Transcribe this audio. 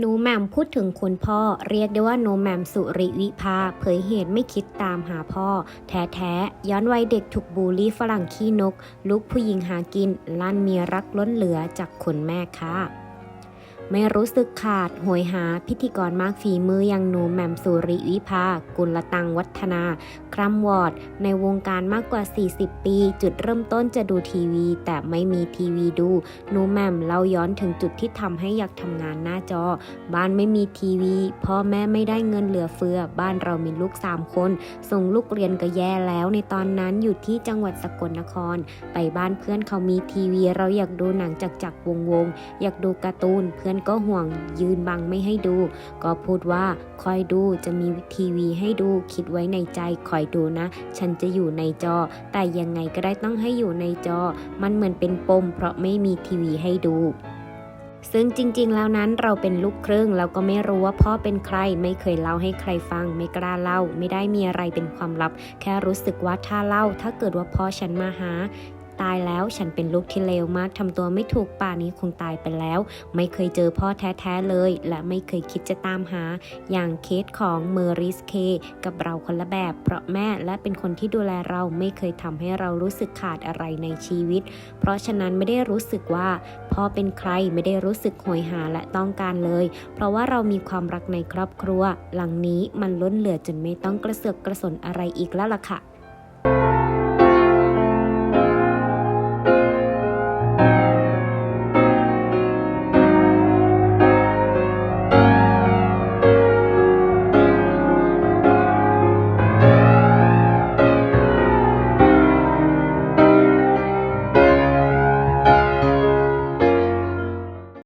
หนูแหม่มพูดถึงคุณพ่อ เรียกได้ว่าหนูแหม่มสุริวิภา เผยเหตุไม่คิดตามหาพ่อ แท้ๆย้อนวัยเด็กถูกบูลลี่ฝรั่งขี้นกลูกผู้หญิงหากิน ลั่นเมียรักล้นเหลือจากคุณแม่ค่ะ ไม่รู้สึกขาด โหยหา พิธีกรมากฝีมืออย่างหนูแหม่มสุริวิภา กุลตังวัฒนา ครัมวอร์ดในวงการมากกว่า 40 ปี จุดเริ่มต้นจะดูทีวี แต่ไม่มีทีวีดู หนูแหม่มเล่าย้อนถึงจุดที่ทำให้อยากทำงานหน้าจอ บ้านไม่มีทีวี พ่อแม่ไม่ได้เงินเหลือเฟือ บ้านเรามีลูก 3 คน ส่งลูกเรียนก็แย่แล้ว ในตอนนั้นอยู่ที่จังหวัดสกลนคร ไปบ้านเพื่อนเขามีทีวี เราอยากดูหนังจากจักรวงวง อยากดูการ์ตูนเพื่อนก็ห่วงยืนบังไม่ให้ดู ก็พูดว่าคอยดูจะมีทีวีให้ดูคิดไว้ในใจคอยดูนะ ฉันจะอยู่ในจอ แต่ยังไงก็ได้ต้องให้อยู่ในจอ มันเหมือนเป็นปม เพราะไม่มีทีวีให้ดูซึ่งจริงๆ แล้วนั้นเราเป็นลูกครึ่งเราก็ไม่รู้ว่าพ่อเป็นใคร ไม่เคยเล่าให้ใครฟัง ไม่กล้าเล่า ไม่ได้มีอะไรเป็นความลับ แค่รู้สึกว่าถ้าเล่า ถ้าเกิดว่าพ่อฉันมาหา ตายแล้ว ฉันเป็นลูกที่เลวมากทำตัวไม่ถูกป่านี้คงตายไปแล้ว ไม่เคยเจอพ่อแท้ๆเลย และไม่เคยคิดจะตามหา อย่างเคสของเมอริสเค กับเราคนละแบบ เพราะแม่และเป็นคนที่ดูแลเราไม่เคยทำให้เรารู้สึกขาดอะไรในชีวิต เพราะฉะนั้นไม่ได้รู้สึกว่าพ่อเป็นใครไม่ได้รู้สึกโหยหาและต้องการเลย เพราะว่าเรามีความรักในครอบครัว หลังนี้มันล้นเหลือจนไม่ต้องกระเสือกกระสนอะไรอีกแล้วล่ะค่ะ